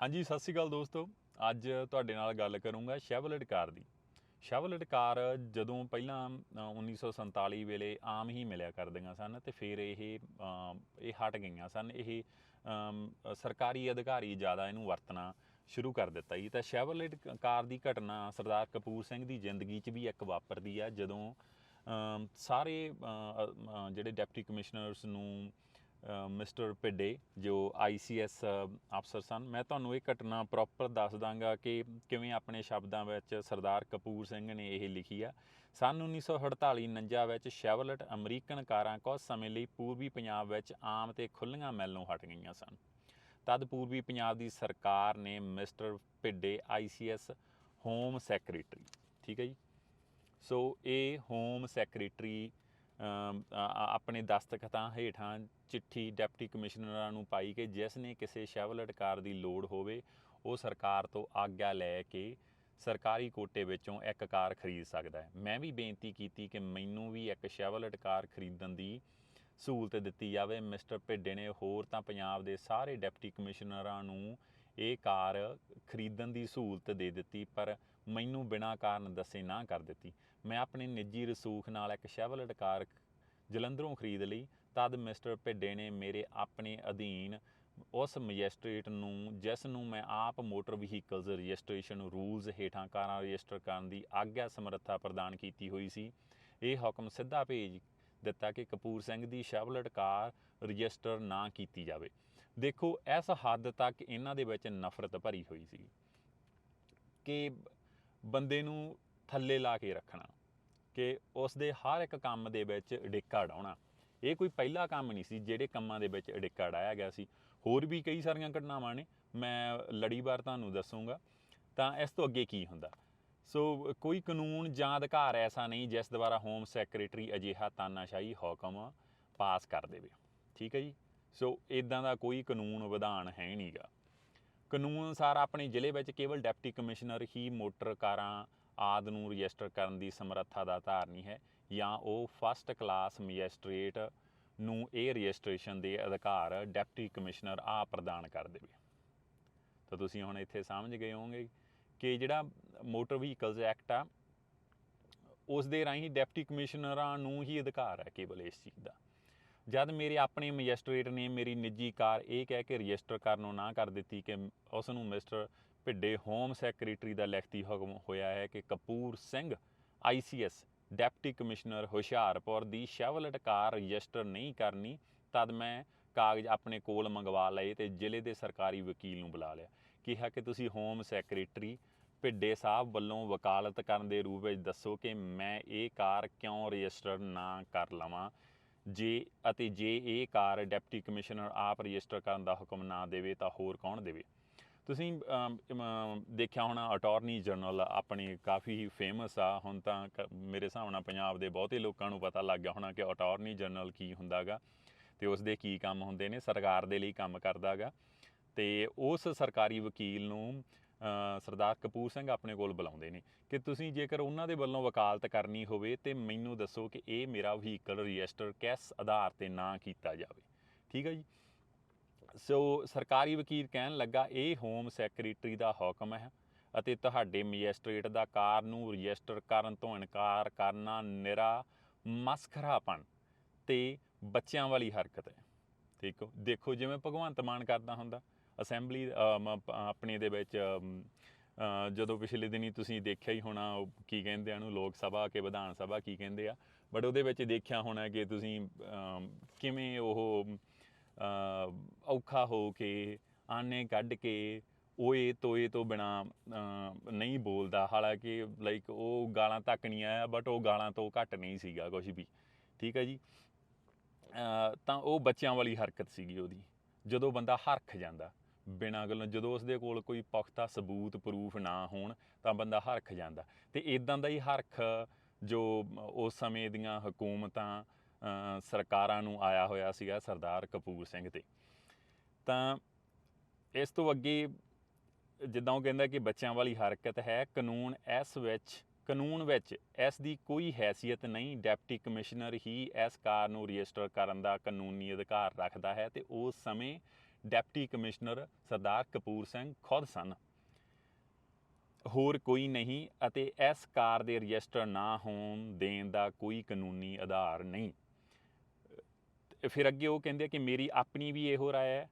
ਹਾਂਜੀ ਸਤਿ ਸ਼੍ਰੀ ਅਕਾਲ ਦੋਸਤੋ। ਅੱਜ ਤੁਹਾਡੇ ਨਾਲ ਗੱਲ ਕਰੂੰਗਾ ਸ਼ੈਵਲਟ ਕਾਰ ਦੀ। ਸ਼ੈਵਲਟ ਕਾਰ ਜਦੋਂ ਪਹਿਲਾਂ ਅ, 1947 ਵੇਲੇ ਆਮ ਹੀ ਮਿਲਿਆ ਕਰਦੀਆਂ ਸਨ ਤੇ ਫਿਰ ਇਹ ਇਹ ਹਟ ਗਈਆਂ ਸਨ। ਇਹ ਸਰਕਾਰੀ ਅਧਿਕਾਰੀ ਜ਼ਿਆਦਾ ਇਹਨੂੰ ਵਰਤਣਾ ਸ਼ੁਰੂ ਕਰ ਦਿੱਤਾ ਜੀ। ਤਾਂ ਸ਼ੈਵਲਟ ਕਾਰ ਦੀ ਘਟਨਾ ਸਰਦਾਰ ਕਪੂਰ ਸਿੰਘ ਦੀ ਜ਼ਿੰਦਗੀ 'ਚ ਵੀ ਇੱਕ ਵਾਪਰਦੀ ਆ। ਜਦੋਂ ਸਾਰੇ ਜਿਹੜੇ ਡਿਪਟੀ ਕਮਿਸ਼ਨਰਸ ਨੂੰ ਮਿਸਟਰ ਪਿੱਡੇ ਜੋ ਆਈਸੀਐਸ ਅਫਸਰ ਸਨ। ਮੈਂ ਤੁਹਾਨੂੰ ਇਹ ਘਟਨਾ ਪ੍ਰੋਪਰ ਦੱਸ ਦਾਂਗਾ ਕਿ ਕਿਵੇਂ ਆਪਣੇ ਸ਼ਬਦਾਂ ਵਿੱਚ ਸਰਦਾਰ ਕਪੂਰ ਸਿੰਘ ਨੇ ਇਹ ਲਿਖੀ ਆ। ਸਨ 1948-49 ਵਿੱਚ ਸ਼ੈਵਲਟ ਅਮਰੀਕਨ ਕਾਰਾਂ ਕੁਝ ਸਮੇਂ ਲਈ ਪੂਰਬੀ ਪੰਜਾਬ ਵਿੱਚ ਆਮ ਤੇ ਖੁੱਲ੍ਹੀਆਂ ਮਿਲਣੋਂ ਹਟ ਗਈਆਂ ਸਨ। ਤਦ ਪੂਰਬੀ ਪੰਜਾਬ ਦੀ ਸਰਕਾਰ ਨੇ ਮਿਸਟਰ ਪਿੱਡੇ ਆਈਸੀਐਸ ਹੋਮ ਸੈਕਟਰੀ, ਠੀਕ ਹੈ ਜੀ? ਸੋ ਇਹ ਹੋਮ ਸੈਕਟਰੀ ਆਪਣੇ ਦਸਤਖਤਾਂ ਹੇਠਾਂ ਚਿੱਠੀ ਡਿਪਟੀ ਕਮਿਸ਼ਨਰਾਂ ਨੂੰ ਪਾਈ ਕਿ ਜਿਸ ਨੇ ਕਿਸੇ ਸ਼ੈਵਲਟ ਕਾਰ ਦੀ ਲੋੜ ਹੋਵੇ, ਉਹ ਸਰਕਾਰ ਤੋਂ ਆਗਿਆ ਲੈ ਕੇ ਸਰਕਾਰੀ ਕੋਟੇ ਵਿੱਚੋਂ ਇੱਕ ਕਾਰ ਖਰੀਦ ਸਕਦਾ ਹੈ। ਮੈਂ ਵੀ ਬੇਨਤੀ ਕੀਤੀ ਕਿ ਮੈਨੂੰ ਵੀ ਇੱਕ ਸ਼ੈਵਲਟ ਕਾਰ ਖਰੀਦਣ ਦੀ ਸਹੂਲਤ ਦਿੱਤੀ ਜਾਵੇ। ਮਿਸਟਰ ਭਿੱਡੇ ਨੇ ਹੋਰ ਤਾਂ ਪੰਜਾਬ ਦੇ ਸਾਰੇ ਡਿਪਟੀ ਕਮਿਸ਼ਨਰਾਂ ਨੂੰ ਇਹ ਕਾਰ ਖਰੀਦਣ ਦੀ ਸਹੂਲਤ ਦੇ ਦਿੱਤੀ, ਪਰ ਮੈਨੂੰ ਬਿਨਾਂ ਕਾਰਨ ਦੱਸੇ ਨਾ ਕਰ ਦਿੱਤੀ। ਮੈਂ ਆਪਣੇ ਨਿੱਜੀ ਰਸੂਖ ਨਾਲ ਇੱਕ ਸ਼ੈਵਲਟ ਕਾਰ ਜਲੰਧਰੋਂ ਖਰੀਦ ਲਈ, ਤਦ ਮਿਸਟਰ ਭਿੱਡੇ ਨੇ ਮੇਰੇ ਆਪਣੇ ਅਧੀਨ ਉਸ ਮੈਜਿਸਟ੍ਰੇਟ ਨੂੰ, ਜਿਸ ਨੂੰ ਮੈਂ ਆਪ ਮੋਟਰ ਵਹੀਕਲਸ ਰਜਿਸਟ੍ਰੇਸ਼ਨ ਰੂਲਸ ਹੇਠਾਂ ਕਾਰਾਂ ਰਜਿਸਟਰ ਕਰਨ ਦੀ ਆਗਿਆ ਸਮਰੱਥਾ ਪ੍ਰਦਾਨ ਕੀਤੀ ਹੋਈ ਸੀ, ਇਹ ਹੁਕਮ ਸਿੱਧਾ ਭੇਜ ਦਿੱਤਾ ਕਿ ਕਪੂਰ ਸਿੰਘ ਦੀ ਸ਼ੈਵਲਟ ਕਾਰ ਰਜਿਸਟਰ ਨਾ ਕੀਤੀ ਜਾਵੇ। ਦੇਖੋ, ਇਸ ਹੱਦ ਤੱਕ ਇਹਨਾਂ ਦੇ ਵਿੱਚ ਨਫ਼ਰਤ ਭਰੀ ਹੋਈ ਸੀ ਕਿ ਬੰਦੇ ਨੂੰ ਥੱਲੇ ਲਾ ਕੇ ਰੱਖਣਾ, ਕਿ ਉਸ ਦੇ ਹਰ ਇੱਕ ਕੰਮ ਦੇ ਵਿੱਚ ਅੜਿੱਕਾ ਡਾਉਣਾ। ਇਹ ਕੋਈ ਪਹਿਲਾ ਕੰਮ ਨਹੀਂ ਸੀ ਜਿਹੜੇ ਕੰਮਾਂ ਦੇ ਵਿੱਚ ਅੜਿੱਕਾ ਡਾਇਆ ਗਿਆ ਸੀ। ਹੋਰ ਵੀ ਕਈ ਸਾਰੀਆਂ ਘਟਨਾਵਾਂ ਨੇ, ਮੈਂ ਲੜੀਵਾਰ ਤੁਹਾਨੂੰ ਦੱਸੂਗਾ। ਤਾਂ ਇਸ ਤੋਂ ਅੱਗੇ ਕੀ ਹੁੰਦਾ? ਸੋ ਕੋਈ ਕਾਨੂੰਨ ਜਾਂ ਅਧਿਕਾਰ ਐਸਾ ਨਹੀਂ ਜਿਸ ਦੁਆਰਾ ਹੋਮ ਸੈਕਟਰੀ ਅਜਿਹਾ ਤਾਨਾਸ਼ਾਹੀ ਹੁਕਮ ਪਾਸ ਕਰ ਦੇਵੇ। ਠੀਕ ਹੈ ਜੀ? ਸੋ ਇਦਾਂ ਦਾ ਕੋਈ ਕਾਨੂੰਨ ਵਿਧਾਨ ਹੈ ਨਹੀਂਗਾ। ਕਾਨੂੰਨ ਅਨੁਸਾਰ ਆਪਣੇ ਜ਼ਿਲ੍ਹੇ ਵਿੱਚ ਕੇਵਲ ਡਿਪਟੀ ਕਮਿਸ਼ਨਰ ਹੀ ਮੋਟਰ ਕਾਰਾਂ ਆਦ ਨੂੰ ਰਜਿਸਟਰ ਕਰਨ ਦੀ ਸਮਰੱਥਾ ਦਾ ਧਾਰਨੀ ਹੈ ਜਾਂ ਉਹ ਫਸਟ ਕਲਾਸ ਮੈਜਿਸਟ੍ਰੇਟ ਨੂੰ ਇਹ ਰਜਿਸਟ੍ਰੇਸ਼ਨ ਦੇ ਅਧਿਕਾਰ ਡਿਪਟੀ ਕਮਿਸ਼ਨਰ ਆ ਪ੍ਰਦਾਨ ਕਰ ਦੇਵੇ। ਤਾਂ ਤੁਸੀਂ ਹੁਣ ਇੱਥੇ ਸਮਝ ਗਏ ਹੋਵੋਗੇ ਕਿ ਜਿਹੜਾ ਮੋਟਰ ਵਹੀਕਲਸ ਐਕਟ ਆ, ਉਸ ਦੇ ਰਾਹੀਂ ਡਿਪਟੀ ਕਮਿਸ਼ਨਰਾਂ ਨੂੰ ਹੀ ਅਧਿਕਾਰ ਹੈ ਕੇਵਲ ਇਸ ਚੀਜ਼ ਦਾ। ਜਦ ਮੇਰੇ ਆਪਣੇ ਮੈਜਿਸਟ੍ਰੇਟ ਨੇ ਮੇਰੀ ਨਿੱਜੀ ਕਾਰ ਇਹ ਕਹਿ ਕੇ ਰਜਿਸਟਰ ਕਰਨੋਂ ਨਾ ਕਰ ਦਿੱਤੀ ਕਿ ਉਸ ਨੂੰ ਮਿਸਟਰ ਭਿੱਡੇ ਹੋਮ ਸੈਕਟਰੀ ਦਾ ਲਿਖਤੀ ਹੁਕਮ ਹੋਇਆ ਹੈ ਕਿ Kapoor Singh ICS deputy commissioner Hoshiarpur ਦੀ ਸ਼ੈਵਲਟ ਕਾਰ ਰਜਿਸਟਰ ਨਹੀਂ ਕਰਨੀ, ਤਦ ਮੈਂ ਕਾਗਜ਼ ਆਪਣੇ ਕੋਲ ਮੰਗਵਾ ਲਏ ਤੇ ਜ਼ਿਲ੍ਹੇ ਦੇ ਸਰਕਾਰੀ ਵਕੀਲ ਨੂੰ ਬੁਲਾ ਲਿਆ। ਕਿਹਾ ਕਿ ਤੁਸੀਂ ਹੋਮ ਸੈਕਟਰੀ ਭਿੱਡੇ ਸਾਹਿਬ ਵੱਲੋਂ ਵਕਾਲਤ ਕਰਨ ਦੇ ਰੂਪ ਵਿੱਚ ਦੱਸੋ ਕਿ ਮੈਂ ਇਹ ਕਾਰ ਕਿਉਂ ਰਜਿਸਟਰ ਨਾ ਕਰ ਲਵਾਂ? ਜੇ ਅਤੇ ਜੇ ਇਹ ਕਾਰ ਡਿਪਟੀ ਕਮਿਸ਼ਨਰ ਆਪ ਰਜਿਸਟਰ ਕਰਨ ਦਾ ਹੁਕਮ ਨਾ ਦੇਵੇ ਤਾਂ ਹੋਰ ਕੌਣ ਦੇਵੇ? ਤੁਸੀਂ ਦੇਖਿਆ ਹੋਣਾ ਅਟਾਰਨੀ ਜਨਰਲ ਆਪਣੀ ਕਾਫੀ ਹੀ ਫੇਮਸ ਆ। ਹੁਣ ਤਾਂ ਕ- ਮੇਰੇ ਹਿਸਾਬ ਨਾਲ ਪੰਜਾਬ ਦੇ ਬਹੁਤੇ ਲੋਕਾਂ ਨੂੰ ਪਤਾ ਲੱਗ ਗਿਆ ਹੋਣਾ ਕਿ ਅਟਾਰਨੀ ਜਨਰਲ ਕੀ ਹੁੰਦਾਗਾ ਤੇ ਉਸ ਦੇ ਕੀ ਕੰਮ ਹੁੰਦੇ ਨੇ, ਸਰਕਾਰ ਦੇ ਲਈ ਕੰਮ ਕਰਦਾਗਾ। ਤੇ ਉਸ ਸਰਕਾਰੀ ਵਕੀਲ ਨੂੰ ਸਰਦਾਰ ਕਪੂਰ ਸਿੰਘ ਆਪਣੇ ਕੋਲ ਬੁਲਾਉਂਦੇ ਨੇ ਕਿ ਤੁਸੀਂ ਜੇਕਰ ਉਹਨਾਂ ਦੇ ਵੱਲੋਂ ਵਕਾਲਤ ਕਰਨੀ ਹੋਵੇ ਤੇ ਮੈਨੂੰ ਦੱਸੋ ਕਿ ਇਹ ਮੇਰਾ ਵਹੀਕਲ ਰਜਿਸਟਰ ਕਿਸ ਆਧਾਰ ਤੇ ਨਾ ਕੀਤਾ ਜਾਵੇ। ਠੀਕ ਹੈ ਜੀ? ਸੋ ਸਰਕਾਰੀ ਵਕੀਲ ਕਹਿਣ ਲੱਗਾ, ਇਹ ਹੋਮ ਸੈਕਟਰੀ ਦਾ ਹੁਕਮ ਹੈ ਅਤੇ ਤੁਹਾਡੇ ਮੈਜਿਸਟ੍ਰੇਟ ਦਾ ਕਾਰ ਨੂੰ ਰਜਿਸਟਰ ਕਰਨ ਤੋਂ ਇਨਕਾਰ ਕਰਨਾ ਨਿਰਾ ਮਸਖਰਾਪਣ ਤੇ ਬੱਚਿਆਂ ਵਾਲੀ ਹਰਕਤ ਹੈ। ਠੀਕ ਹੋ? ਦੇਖੋ ਜਿਵੇਂ ਭਗਵੰਤ ਮਾਨ ਕਰਦਾ ਹੁੰਦਾ, ਅਸੈਂਬਲੀ ਆਪਣੇ ਦੇ ਵਿੱਚ ਜਦੋਂ ਪਿਛਲੇ ਦਿਨੀ ਤੁਸੀਂ ਦੇਖਿਆ ਹੀ ਹੋਣਾ, ਉਹ ਕੀ ਕਹਿੰਦੇ ਆ ਨੂੰ ਲੋਕ ਸਭਾ ਕੇ ਵਿਧਾਨ ਸਭਾ ਕੀ ਕਹਿੰਦੇ ਆ, ਬਟ ਉਹਦੇ ਵਿੱਚ ਦੇਖਿਆ ਹੋਣਾ ਕਿ ਤੁਸੀਂ ਕਿਵੇਂ ਉਹ ਔਖਾ ਹੋ ਕੇ ਆਨੇ ਕੱਢ ਕੇ ਓਏ ਤੋਏ ਤੋਂ ਬਿਨਾ ਨਹੀਂ ਬੋਲਦਾ। ਹਾਲਾਂਕਿ ਲਾਈਕ ਉਹ ਗਾਲਾਂ ਤੱਕ ਨਹੀਂ ਆਇਆ ਬਟ ਉਹ ਗਾਲਾਂ ਤੋਂ ਘੱਟ ਨਹੀਂ ਸੀਗਾ ਕੁਝ ਵੀ। ਠੀਕ ਹੈ ਜੀ? ਤਾਂ ਉਹ ਬੱਚਿਆਂ ਵਾਲੀ ਹਰਕਤ ਸੀਗੀ ਉਹਦੀ। ਜਦੋਂ ਬੰਦਾ ਹਰਖ ਜਾਂਦਾ, ਬਿਨਾਂ ਗੱਲੋਂ, ਜਦੋਂ ਉਸਦੇ ਕੋਲ ਕੋਈ ਪੁਖਤਾ ਸਬੂਤ ਪ੍ਰੂਫ ਨਾ ਹੋਣ, ਤਾਂ ਬੰਦਾ ਹਰਖ ਜਾਂਦਾ। ਤੇ ਇਦਾਂ ਦਾ ਹੀ ਹਰਖ ਜੋ ਉਸ ਸਮੇਂ ਦੀਆਂ ਹਕੂਮਤਾਂ ਸਰਕਾਰਾਂ ਨੂੰ ਆਇਆ ਹੋਇਆ ਸੀਗਾ ਸਰਦਾਰ ਕਪੂਰ ਸਿੰਘ ਤੇ। ਤਾਂ ਇਸ ਤੋਂ ਅੱਗੇ ਜਿੱਦਾਂ ਉਹ ਕਹਿੰਦਾ ਕਿ ਬੱਚਿਆਂ ਵਾਲੀ ਹਰਕਤ ਹੈ, ਕਾਨੂੰਨ ਇਸ ਵਿੱਚ, ਕਾਨੂੰਨ ਵਿੱਚ ਇਸ ਦੀ ਕੋਈ ਹੈਸੀਅਤ ਨਹੀਂ। ਡਿਪਟੀ ਕਮਿਸ਼ਨਰ ਹੀ ਇਸ ਕਾਰ ਨੂੰ ਰਜਿਸਟਰ ਕਰਨ ਦਾ ਕਾਨੂੰਨੀ ਅਧਿਕਾਰ ਰੱਖਦਾ ਹੈ ਤੇ ਉਸ ਸਮੇਂ ਡਿਪਟੀ ਕਮਿਸ਼ਨਰ ਸਰਦਾਰ ਕਪੂਰ ਸਿੰਘ ਖੁਦ ਸਨ। ਹੋਰ ਕੋਈ ਨਹੀਂ ਅਤੇ ਇਸ ਕਾਰ ਦੇ ਰਜਿਸਟਰ ਨਾ ਹੋਣ ਦੇਣ ਦਾ ਕੋਈ ਕਾਨੂੰਨੀ ਆਧਾਰ ਨਹੀਂ। ਫਿਰ ਅੱਗੇ ਉਹ ਕਹਿੰਦੇ ਕਿ ਮੇਰੀ ਆਪਣੀ ਵੀ ਇਹੋ ਰਾਏ ਹੈ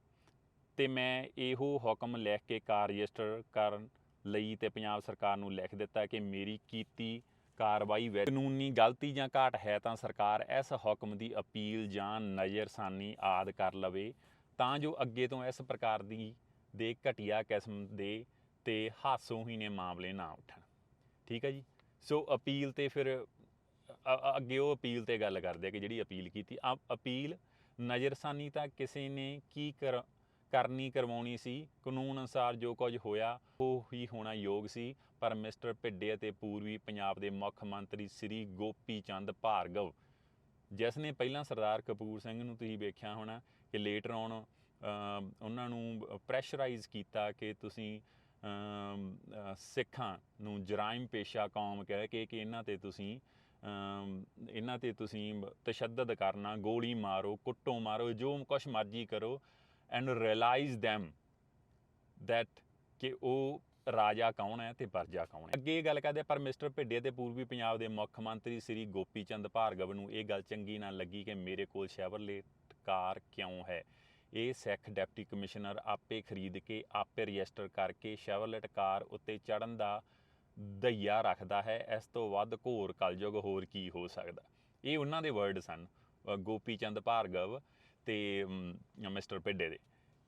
ਤੇ ਮੈਂ ਇਹੋ ਹੁਕਮ ਲਿਖ ਕੇ ਕਾਰ ਰਜਿਸਟਰ ਕਰਨ ਲਈ ਤੇ ਪੰਜਾਬ ਸਰਕਾਰ ਨੂੰ ਲਿਖ ਦਿੱਤਾ ਕਿ ਮੇਰੀ ਕੀਤੀ ਕਾਰਵਾਈ ਵਿੱਚ ਕਾਨੂੰਨੀ ਗਲਤੀ ਜਾਂ ਘਾਟ ਹੈ ਤਾਂ ਸਰਕਾਰ ਇਸ ਹੁਕਮ ਦੀ ਅਪੀਲ ਜਾਂ ਨਜ਼ਰਸਾਨੀ ਆਦ ਕਰ ਲਵੇ ਤਾਂ ਜੋ ਅੱਗੇ ਤੋਂ ਇਸ ਪ੍ਰਕਾਰ ਦੀ ਦੇ ਘਟੀਆ ਕਿਸਮ ਦੇ ਤੇ ਹਾਸੋਹੀਣੇ ਮਾਮਲੇ ਨਾ ਉੱਠਣ। ਠੀਕ ਹੈ ਜੀ? ਸੋ ਅਪੀਲ ਤੇ ਫਿਰ ਅੱਗੇ ਉਹ ਅਪੀਲ ਤੇ ਗੱਲ ਕਰਦੇ ਆ ਕਿ ਜਿਹੜੀ ਅਪੀਲ ਕੀਤੀ ਅਪੀਲ ਨਜ਼ਰਸਾਨੀ ਤਾਂ ਕਿਸੇ ਨੇ ਕੀ ਕਰ, ਕਰਨੀ ਕਰਵਾਉਣੀ ਸੀ, ਕਾਨੂੰਨ ਅਨੁਸਾਰ ਜੋ ਕੁਝ ਹੋਇਆ, ਉਹ ਹੀ ਹੋਣਾ ਯੋਗ ਸੀ, ਪਰ ਮਿਸਟਰ ਭਿੱਡੇ ਅਤੇ ਪੂਰਬੀ ਪੰਜਾਬ ਦੇ ਮੁੱਖ ਮੰਤਰੀ ਸ੍ਰੀ ਗੋਪੀ ਚੰਦ ਭਾਰਗਵ, ਜਿਸ ਨੇ ਪਹਿਲਾਂ ਸਰਦਾਰ ਕਪੂਰ ਸਿੰਘ ਨੂੰ ਤੁਸੀਂ ਵੇਖਿਆ ਹੋਣਾ ਕਿ ਲੇਟਰ ਔਨ ਉਹਨਾਂ ਨੂੰ ਪ੍ਰੈਸ਼ਰਾਈਜ਼ ਕੀਤਾ ਕਿ ਤੁਸੀਂ ਸਿੱਖਾਂ ਨੂੰ ਜਰਾਇਮ ਪੇਸ਼ਾ ਕੌਮ ਕਹਿ ਕੇ ਕਿ ਇਹਨਾਂ ਤੇ ਤੁਸੀਂ ਇਹਨਾਂ ਤੇ ਤੁਸੀਂ ਤਸ਼ੱਦਦ ਕਰਨਾ ਗੋਲੀ ਮਾਰੋ ਕੁੱਟੋ ਮਾਰੋ ਜੋ ਕੁਛ ਮਰਜ਼ੀ ਕਰੋ ਐਂਡ ਰਿਅਲਾਈਜ਼ them that ਕਿ ਉਹ ਰਾਜਾ ਕੌਣ ਹੈ ਤੇ ਪਰਜਾ ਕੌਣ ਹੈ। ਅੱਗੇ ਇਹ ਗੱਲ ਕਰਦੇ ਆ, ਪਰ ਮਿਸਟਰ ਭਿੱਡੇ ਤੇ ਪੂਰਬੀ ਪੰਜਾਬ ਦੇ ਮੁੱਖ ਮੰਤਰੀ ਸ੍ਰੀ ਗੋਪੀ ਚੰਦ ਭਾਰਗਵ ਨੂੰ ਇਹ ਗੱਲ ਚੰਗੀ ਨਾ ਲੱਗੀ ਕਿ ਮੇਰੇ ਕੋਲ ਸ਼ੈਵਰਲੇਟ ਕਾਰ ਕਿਉਂ ਹੈ? ਇਹ ਸਿੱਖ ਡਿਪਟੀ ਕਮਿਸ਼ਨਰ ਆਪੇ ਖਰੀਦ ਕੇ ਆਪੇ ਰਜਿਸਟਰ ਕਰਕੇ ਸ਼ੈਵਰਲੇਟ ਕਾਰ ਉੱਤੇ ਚੜਨ ਦਾ ਦਈਆ ਰੱਖਦਾ ਹੈ, ਇਸ ਤੋਂ ਵੱਧ ਘੋਰ ਕਲਯੁਗ ਹੋਰ ਕੀ ਹੋ ਸਕਦਾ? ਇਹ ਉਹਨਾਂ ਦੇ ਵਰਡ ਸਨ ਗੋਪੀ ਚੰਦ ਭਾਰਗਵ ਤੇ ਮਿਸਟਰ ਭਿੱਡੇ ਦੇ,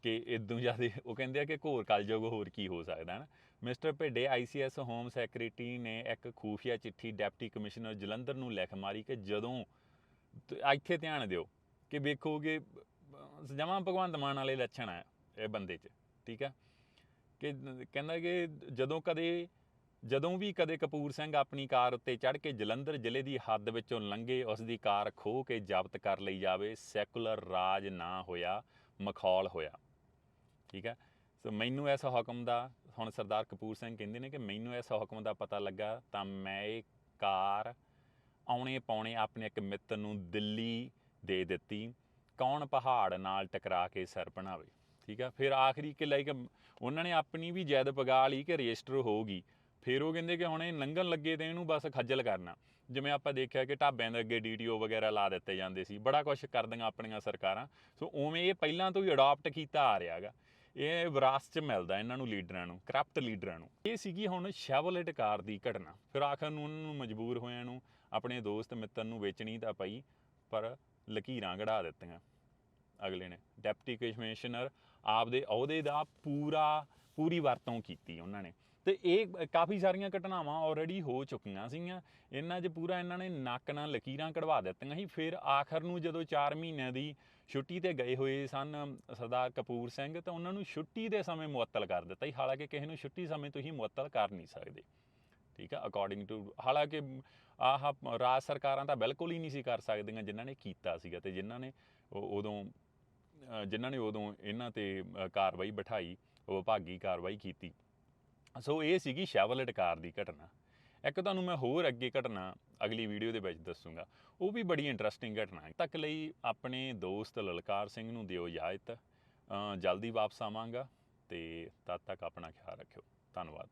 ਕਿ ਇਦੋਂ ਜ਼ਿਆਦਾ ਉਹ ਕਹਿੰਦੇ ਆ ਕਿ ਘੋਰ ਕਲਯੁਗ ਹੋਰ ਕੀ ਹੋ ਸਕਦਾ ਹੈ ਨਾ mister Bhide ICS home secretary ਨੇ ਇੱਕ ਖੂਫੀਆ ਚਿੱਠੀ ਡਿਪਟੀ ਕਮਿਸ਼ਨਰ ਜਲੰਧਰ ਨੂੰ ਲਿਖ ਮਾਰੀ ਕਿ ਜਦੋਂ ਇੱਥੇ ਧਿਆਨ ਦਿਓ ਕਿ ਵੇਖੋਗੇ ਜਮਾ ਭਗਵੰਤ ਮਾਨ ਵਾਲੇ ਲੱਛਣ ਆ ਇਹ ਬੰਦੇ 'ਚ, ਠੀਕ ਆ? ਕਿ ਕਹਿੰਦਾ ਕਿ ਜਦੋਂ ਕਦੇ ਜਦੋਂ ਵੀ ਕਦੇ ਕਪੂਰ ਸਿੰਘ ਆਪਣੀ ਕਾਰ ਉੱਤੇ ਚੜ੍ਹ ਕੇ ਜਲੰਧਰ ਜ਼ਿਲ੍ਹੇ ਦੀ ਹੱਦ ਵਿੱਚੋਂ ਲੰਘੇ, ਉਸ ਦੀ ਕਾਰ ਖੋਹ ਕੇ ਜ਼ਬਤ ਕਰ ਲਈ ਜਾਵੇ, ਸੈਕੂਲਰ ਰਾਜ ਨਾ ਹੋਇਆ, ਮਖੌਲ ਹੋਇਆ। ਠੀਕ ਹੈ? ਸੋ ਮੈਨੂੰ ਇਸ ਹੁਕਮ ਦਾ, ਹੁਣ ਸਰਦਾਰ ਕਪੂਰ ਸਿੰਘ ਕਹਿੰਦੇ ਨੇ ਕਿ ਮੈਨੂੰ ਇਸ ਹੁਕਮ ਦਾ ਪਤਾ ਲੱਗਾ, ਤਾਂ ਮੈਂ ਇਹ ਕਾਰ ਆਉਣੇ ਪਾਉਣੇ ਆਪਣੇ ਇੱਕ ਮਿੱਤਰ ਨੂੰ ਦਿੱਲੀ ਦੇ ਦਿੱਤੀ। ਕੌਣ ਪਹਾੜ ਨਾਲ ਟਕਰਾ ਕੇ ਸਿਰ ਬਣਾਵੇ? ਠੀਕ ਆ ਫਿਰ ਆਖਰੀ ਕਿ ਉਹਨਾਂ ਨੇ ਆਪਣੀ ਵੀ ਜੈਦ ਪਗਾ ਲਈ ਕਿ ਰਜਿਸਟਰ ਹੋਊਗੀ ਫਿਰ ਉਹ ਕਹਿੰਦੇ ਕਿ ਹੁਣ ਇਹ ਲੰਘਣ ਲੱਗੇ ਤੇ ਇਹਨੂੰ ਬਸ ਖੱਜਲ ਕਰਨਾ। ਜਿਵੇਂ ਆਪਾਂ ਦੇਖਿਆ ਕਿ ਢਾਬਿਆਂ ਦੇ ਅੱਗੇ ਡੀਟੀਓ ਵਗੈਰਾ ਲਾ ਦਿੱਤੇ ਜਾਂਦੇ ਸੀ, ਬੜਾ ਕੁਝ ਕਰਦੀਆਂ ਆਪਣੀਆਂ ਸਰਕਾਰਾਂ। ਸੋ ਉਵੇਂ ਇਹ ਪਹਿਲਾਂ ਤੋਂ ਹੀ ਅਡਾਪਟ ਕੀਤਾ ਆ ਰਿਹਾ ਹੈਗਾ। ਇਹ ਵਿਰਾਸਤ ਚ ਮਿਲਦਾ ਇਹਨਾਂ ਨੂੰ, ਲੀਡਰਾਂ ਨੂੰ, ਕਰਪਟ ਲੀਡਰਾਂ ਨੂੰ। ਇਹ ਸੀਗੀ ਹੁਣ ਸ਼ੈਵਲਟ ਕਾਰ ਦੀ ਘਟਨਾ। ਫਿਰ ਆਖਰ ਨੂੰ ਉਹਨਾਂ ਨੂੰ ਮਜਬੂਰ ਹੋਇਆਂ ਨੂੰ, ਆਪਣੇ ਦੋਸਤ ਮਿੱਤਰ ਨੂੰ ਵੇਚਣੀ ਤਾਂ ਪਈ, ਪਰ ਲਕੀਰਾਂ ਘੜਾ ਦਿੱਤੀਆਂ। ਅਗਲੇ ਨੇ ਡਿਪਟੀ ਕਮਿਸ਼ਨਰ ਆਪਦੇ ਅਹੁਦੇ ਦਾ ਪੂਰਾ, ਪੂਰੀ ਵਰਤੋਂ ਕੀਤੀ ਉਹਨਾਂ ਨੇ। ਤੇ ਇਹ ਕਾਫੀ ਸਾਰੀਆਂ ਘਟਨਾਵਾਂ ਆਲਰੇਡੀ ਹੋ ਚੁੱਕੀਆਂ ਸੀਗੀਆਂ। ਇਹਨਾਂ 'ਚ ਪੂਰਾ ਇਹਨਾਂ ਨੇ ਨੱਕ ਨਾਲ ਲਕੀਰਾਂ ਕਢਵਾ ਦਿੱਤੀਆਂ ਸੀ। ਫਿਰ ਆਖਰ ਨੂੰ ਜਦੋਂ 4 ਮਹੀਨਿਆਂ ਦੀ ਛੁੱਟੀ ਤੇ ਗਏ ਹੋਏ ਸਨ ਸਰਦਾਰ ਕਪੂਰ ਸਿੰਘ, ਤਾਂ ਉਹਨਾਂ ਨੂੰ ਛੁੱਟੀ ਦੇ ਸਮੇਂ ਮੁਅੱਤਲ ਕਰ ਦਿੱਤਾ ਸੀ। ਹਾਲਾਂਕਿ ਕਿਸੇ ਨੂੰ ਛੁੱਟੀ ਸਮੇਂ ਤੁਸੀਂ ਮੁਅੱਤਲ ਕਰ ਨਹੀਂ ਸਕਦੇ। ਠੀਕ ਆ? ਅਕੋਰਡਿੰਗ ਟੂ ਹਾਲਾਂਕਿ ਆਹ ਰਾਜ ਸਰਕਾਰਾਂ ਤਾਂ ਬਿਲਕੁਲ ਹੀ ਨਹੀਂ ਸੀ ਕਰ ਸਕਦੀਆਂ ਜਿਨ੍ਹਾਂ ਨੇ ਕੀਤਾ ਸੀਗਾ ਤੇ ਜਿਨ੍ਹਾਂ ਨੇ ਉਹ- ਉਦੋਂ ਜਿਨ੍ਹਾਂ ਨੇ ਉਦੋਂ ਇਹਨਾਂ ਤੇ ਕਾਰਵਾਈ ਬਿਠਾਈ, ਉਹ ਵਿਭਾਗੀ ਕਾਰਵਾਈ ਕੀਤੀ। ਸੋ ਇਹ ਸੀਗੀ ਸ਼ੈਵਲ ਅਟਕਾਰ ਦੀ ਘਟਨਾ। ਇੱਕ ਤੁਹਾਨੂੰ ਮੈਂ ਹੋਰ ਅੱਗੇ ਘਟਨਾ ਅਗਲੀ ਵੀਡੀਓ ਦੇ ਵਿੱਚ ਦੱਸੂਗਾ। ਉਹ ਵੀ ਬੜੀ ਇੰਟਰਸਟਿੰਗ ਘਟਨਾ ਹੈ। ਤੱਕ ਲਈ ਆਪਣੇ ਦੋਸਤ ਲਲਕਾਰ ਸਿੰਘ ਨੂੰ ਦਿਓ ਇਜਾਜ਼ਤ। ਜਲਦੀ ਵਾਪਸ ਆਵਾਂਗਾ ਤੇ ਤਦ ਤੱਕ ਆਪਣਾ ਖਿਆਲ ਰੱਖਿਓ। ਧੰਨਵਾਦ।